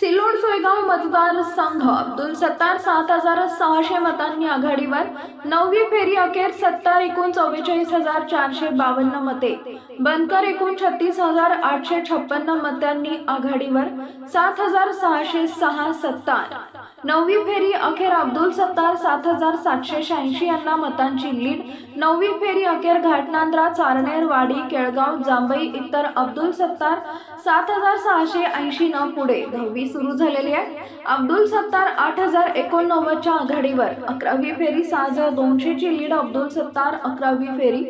सिल्लोड सोयगाव मतदारसंघ अब्दुल सत्तार सात हजार सहाशे मतांनी आघाडीवर. नववी फेरी अखेर सत्तर एकूण चव्वेचाळीस हजार चारशे बावन्न मते. बनकर एकूण छत्तीस हजार आठशे छप्पन्न मतांनी आघाडीवर. सात हजार सहाशे सहा सत्तार. नववी फेरी अखेर अब्दुल सत्तार सात हजार सातशे शहाऐंशी यांना मतांची लीड. नववी फेरी अखेर घाटनांद्रा चारनेर वाडी केळगाव जांभई इतर अब्दुल सत्तार सात हजार सहाशे ऐंशी न पुढे दहावी सुरू झालेली आहे. अब्दुल सत्तार आठ हजार एकोणनव्वदच्या आघाडीवर. अकरावी फेरी सहा हजार दोनशेची लीड अब्दुल सत्तार. अकरावी फेरी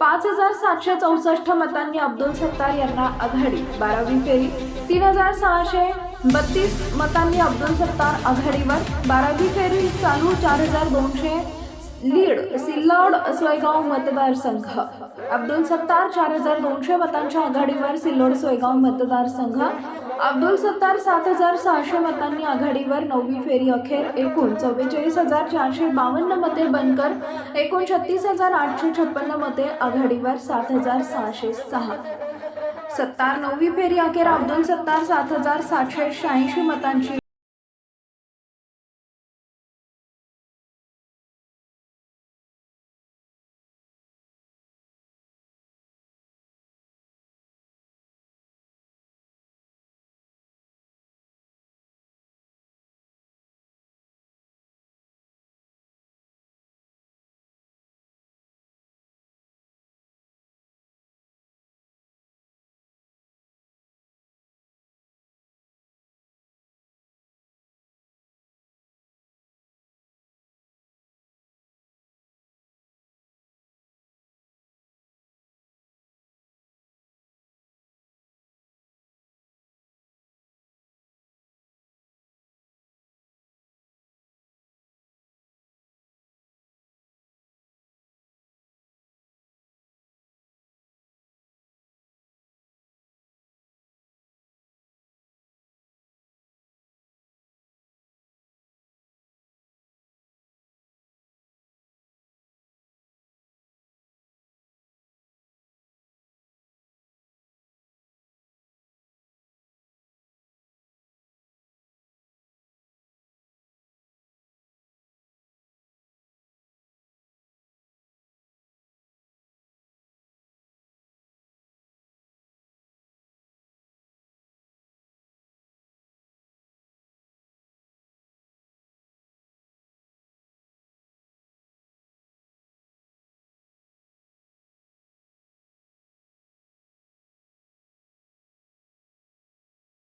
पाच हजार सातशे चौसष्ट मतांनी अब्दुल सत्तार यांना आघाडी. बारावी फेरी तीन हजार सहाशे बत्तीस मतांनी अब्दुल सत्तार आघाडीवर. बारावी फेरी चालू चार हजार दोनशे लीड सिल्लोड सोयगाव मतदारसंघ अब्दुल सत्तार चार हजार दोनशे मतांच्या आघाडीवर सिल्लोड सोयगाव मतदारसंघ अब्दुल सत्तार सात हजार सहाशे मतांनी आघाडीवर नववी फेरी अखेर एकूण चव्वेचाळीस हजार चारशे बावन्न मते बनकर एकोणछत्तीस हजार आठशे छप्पन्न मते आघाडीवर सात हजार सहाशे सहा. सत्तार नववी फेरी अखेर अब्दुल सत्तार सात हजार सातशे शहाऐंशी मतांची.